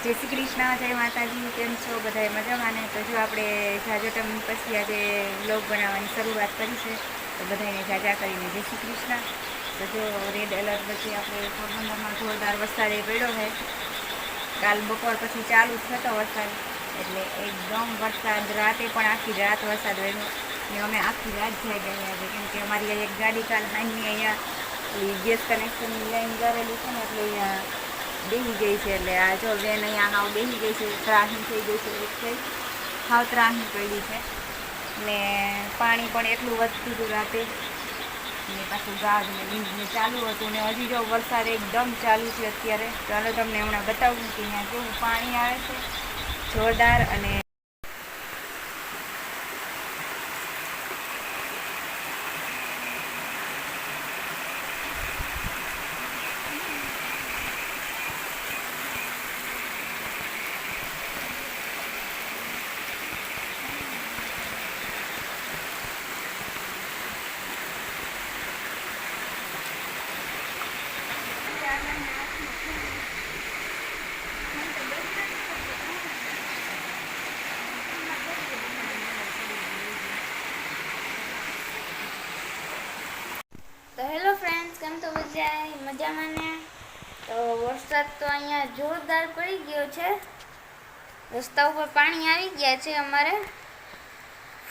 જય શ્રી કૃષ્ણ, જય માતાજી, કેમ છો? બધાએ મજામાં ને? તો જો આપણે ઝાઝોટમ પછી આજે બ્લોગ બનાવવાની શરૂઆત કરી છે, તો બધાને જાજા કરીને જય શ્રી કૃષ્ણ. તો જો રેડ એલર્ટ પછી આપણે પોરબંદરમાં જોરદાર વરસાદ એ પડ્યો છે. કાલ બપોર પછી ચાલુ થતો વરસાદ, એટલે એકદમ વરસાદ, રાતે પણ આખી રાત વરસાદ રહ્યો ને અમે આખી રાત જઈ ગયા આજે કેમ કે અમારી એક ગાડી કાલ હાઈની અહીંયા ગેસ કનેક્શનની લાઈન કરેલી છે ને, એટલે અહીંયા બેસી ગઈ છે એટલે આ જો બેન અહીંયા હાવ બેસી ગઈ છે, ત્રાહી થઈ ગઈ છે એક થઈ. હાવ ત્રાહી પડી છે. ને પાણી પણ એટલું વધતું હતું રાતે. ને પાછું ગાજ ને લીંજ ચાલુ હતું ને હજી જો વરસાદ એકદમ ચાલુ છે અત્યારે. ચાલો તમને હમણાં બતાવું કે અહીંયા કેવું પાણી આવે છે. જોરદાર અને તો હેલો ફ્રેન્ડ્સ કેમ તો બધા મજામાં ને તો વરસાદ તો અહીંયા જોરદાર પડી ગયો છે. રસ્તા ઉપર પાણી આવી ગયા છે અમારે.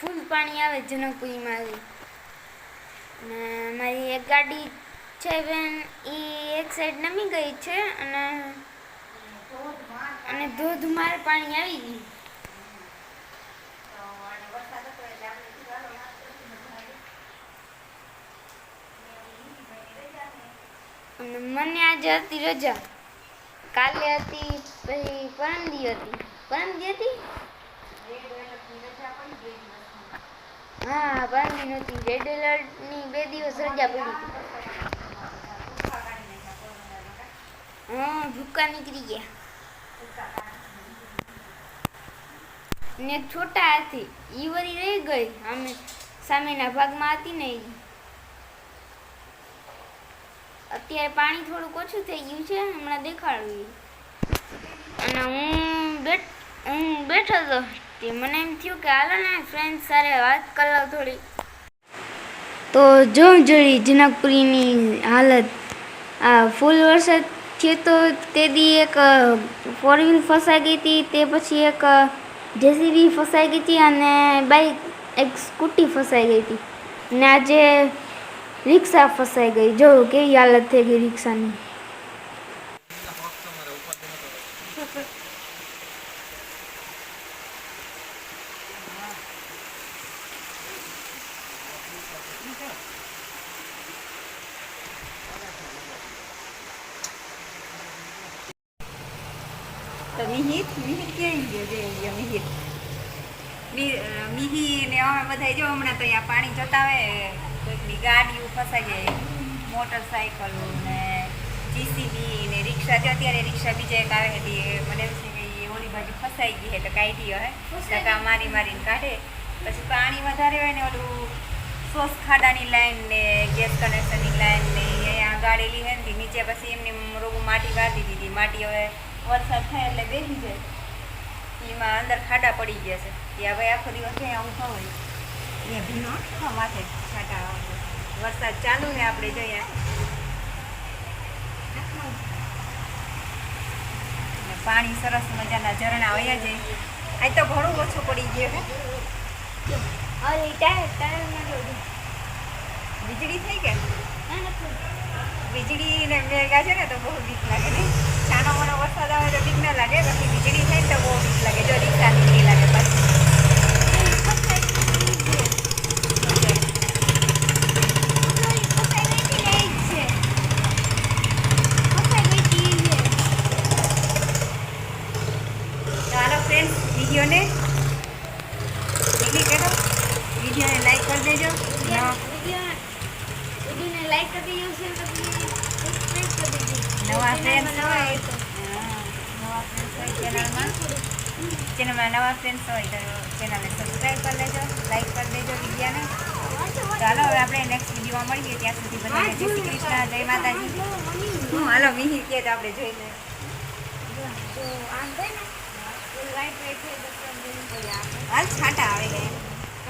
ફૂલ પાણી આવે જનકપુરીમાં આવી. અને અમારી એક ગાડી છે બેન એ એક સાઈડ નમી ગઈ છે અને અને ધોધમાર પાણી આવી ગયું. મને આજે હતી રજા. કાલે હતી પછી પરમદી હતી. પરમદી હતી? હા, પરમદી નહોતી. રેડ એલર્ટની બે દિવસ રજા પડી હતી. હા, ભૂકા નીકળી ગયા. ને છોટા હાથી ઈ વળી રહી ગઈ. અમે સામેના ભાગમાં હતી ને ઈ અત્યારે પાણી થોડુંક ઓછું થઈ ગયું છે, હમણાં દેખાડ્યું અને હું બેઠ, હું બેઠો હતો તે મને એમ થયું કે હાલો ને ફ્રેન્ડ સાથે વાત કરી થોડી. તો જો જોઈ જનકપુરીની હાલત, આ ફૂલ વરસાદ થયો તો તે દી એક ફોર વ્હીલ ફસાઈ ગઈ હતી, તે પછી એક જેસીબી ફસાઈ ગઈ હતી અને બાઈક એક સ્કૂટી ફસાઈ ગઈ હતી. ને આજે રિક્ષા ફસાઈ ગઈ જો કેવી હાલત થઈ ગઈ રિક્ષાની તો મિહિર મિહિર ક્યાં ગયો જે ગયો મિહિર મિ- અ, મિહિર ને અમે બધા જો હમણાં તો અહીંયા પાણી જતા હોય કોઈકની ગાડીઓ ફસાઈ જાય. મોટરસાઇકલ ને જીસીબી ને રિક્ષા જો અત્યારે રિક્ષા બીજા એક આવે હતી એ મને એમ છે કે એ ઓલી બાજુ ફસાઈ ગઈ એટલે કાઢી હોય. ટકા મારી મારીને કાઢે. પછી પાણી વધારે હોય ને ઓલું સોસ ખાડાની લાઈન ને ગેસ કનેક્શનની લાઈન ને અહીંયા ગાડેલી હોય ને નીચે પછી એમની રોગું માટી વાળી દીધી. માટી હવે વરસાદ થાય એટલે બેસી જાય. એમાં અંદર ખાડા પડી ગયા છે. ત્યાં હવે આખો દિવસ અહીંયા ઊભા હોય. અહીંયા ભીનો માથે છાંટા વરસાદ ચાલુ ને આપણે જોઈએ. પાણી સરસ મજાના ઝરણા વયા જાય. આ તો ઘણું ઓછું પડી ગયું વીજળી થઈ કે? વીજળી ને મેઘા છે ને તો બહુ બીક લાગે નહીં છાનો મોનો વરસાદ આવે તો બીક ના લાગે પછી વીજળી થાય ને તો બહુ બીક લાગે જો રિક્ષા નીકળી લાગે પાછી તો હાલો ફ્રેન્ડ્સ વિડીયોને ડીલી કરો વિડીયોને લાઈક કરી દેજો. વિડીયોને લાઈક કરી દેજો શેર કરી દેજો સબસ્ક્રાઇબ કરી દેજો. નવા ફ્રેન્ડ્સ હોય. નવા ફ્રેન્ડ્સ હોય ચેનલમાં ચેનલમાં નવા ફ્રેન્ડ્સ હોય તો ચેનલને સબસ્ક્રાઈબ કરી દેજો લાઈક કરી દેજો વિડીયોને. ચાલો હવે આપણે નેક્સ્ટ વિડીયોમાં મળીએ. ત્યાં સુધી બધાને જય શ્રી કૃષ્ણ જય માતાજી. હું હાલો મિહિર કે તો આપણે જોઈ લઈએ હાલ છાંટા આવે ગયા